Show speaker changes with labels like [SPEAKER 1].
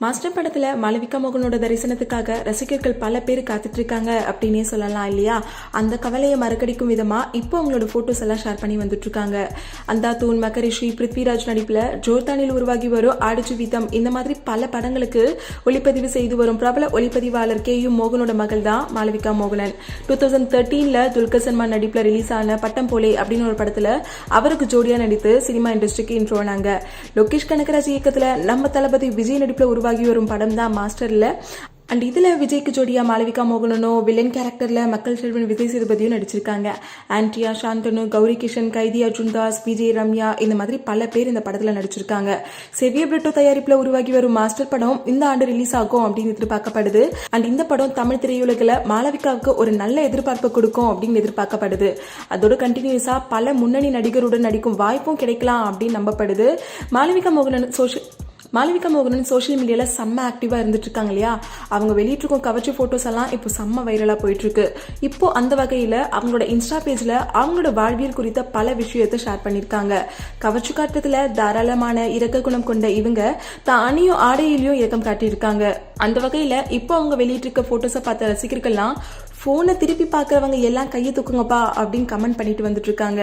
[SPEAKER 1] Master படத்துல மாளவிகா மோகனோட தரிசனத்துக்காக ரசிகர்கள் பல பேர் காத்துட்டு இருக்காங்க அப்படின்னே சொல்லலாம் இல்லையா? அந்த கவலையை மறக்கடிக்கும் விதமா இப்போ அவங்களோட போட்டோஸ் எல்லாம் ஷேர் பண்ணி வந்துட்டு இருக்காங்க அந்த தூண் மகரிஷி பிருத்விராஜ் நடிப்புல ஜோர்தானில் உருவாகி வரும் ஆடுச்சு வீதம் இந்த மாதிரி பல படங்களுக்கு ஒளிப்பதிவு செய்து வரும் பிரபல ஒளிப்பதிவாளர் கே யு மோகனோட மகள் தான் மாளவிகா மோகனன். டூ தௌசண்ட் தேர்ட்டீன்ல துல்கர் சல்மான் நடிப்புல ரிலீஸ் ஆன பட்டம் போலே அப்படின்னு ஒரு படத்துல அவருக்கு ஜோடியா நடித்து சினிமா இண்டஸ்ட்ரிக்கு இன்ட்ரோ ஆனாங்க. லோகேஷ் கனகராஜ் இயக்கத்துல நம்ம தளபதி விஜய் நடிப்புல உருவாகி வரும் படம் தான் மாஸ்டர்ல. அண்ட் இதில் விஜய்க்கு ஜோடியா மாளவிகா மோகனனோ வில்லன் கேரக்டரில் மக்கள் செல்வன் விஜய் சேதுபதியும் நடிச்சிருக்காங்க. ஆன்டியா சாந்தனு கௌரி கிஷன் கைதி அர்ஜுன் தாஸ் விஜய் ரம்யா இந்த மாதிரி பல பேர் இந்த படத்தில் நடிச்சிருக்காங்க. செவிய பிரிட்டோ தயாரிப்பில் உருவாகி வரும் மாஸ்டர் படம் இந்த ஆண்டு ரிலீஸ் ஆகும் அப்படின்னு எதிர்பார்க்கப்படுது. அண்ட் இந்த படம் தமிழ் திரையுலகில் மாளவிகாவுக்கு ஒரு நல்ல எதிர்பார்ப்பு கொடுக்கும் அப்படின்னு எதிர்பார்க்கப்படுது. அதோட கண்டினியூஸாக பல முன்னணி நடிகருடன் நடிக்கும் வாய்ப்பும் கிடைக்கலாம் அப்படின்னு நம்பப்படுது. மாளவிகா மோகனன் சோஷியல் மாளவிகா மோகனன் சோஷியல் மீடியாவில் செம்ம ஆக்டிவாக இருந்துட்டு இருக்காங்க இல்லையா? அவங்க வெளியிட்டிருக்கும் கவர்ச்சி ஃபோட்டோஸ் எல்லாம் இப்போ செம்ம வைரலாக போயிட்டுருக்கு. இப்போ அந்த வகையில் அவங்களோட இன்ஸ்டா பேஜில் அவங்களோட வாழ்வியல் குறித்த பல விஷயத்தை ஷேர் பண்ணியிருக்காங்க கவர்ச்சி காட்டத்தில் தாராளமான இறக்க குணம் கொண்ட இவங்க தான் அணியும் ஆடையிலையும் இறக்கம் காட்டியிருக்காங்க. அந்த வகையில் இப்போ அவங்க வெளியிட்டிருக்க ஃபோட்டோஸை பார்த்த ரசிகர்கள்லாம் ஃபோனை திருப்பி பார்க்குறவங்க எல்லாம் கையை தூக்குங்கப்பா அப்படின்னு கமெண்ட் பண்ணிட்டு வந்துட்டு இருக்காங்க